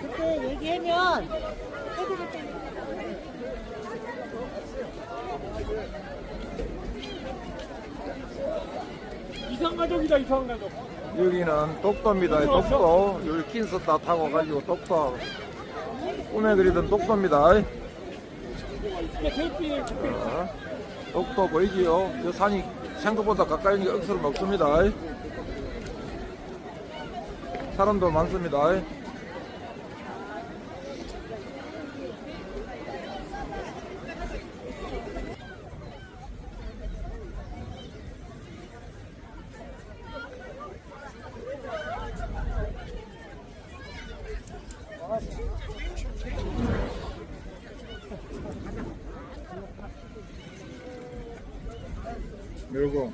그때 얘기하면 이상가족이다 이상가족. 여기는 똑도입니다. 이 독도. 여기 낀 썼다 타고 가지고 똑도. 꾸며드리던 똑도입니다. 자, 독도 보이지요? 저 산이 생각보다 가까이 있는 게 억수로 높습니다. 사람도 많습니다. 요거.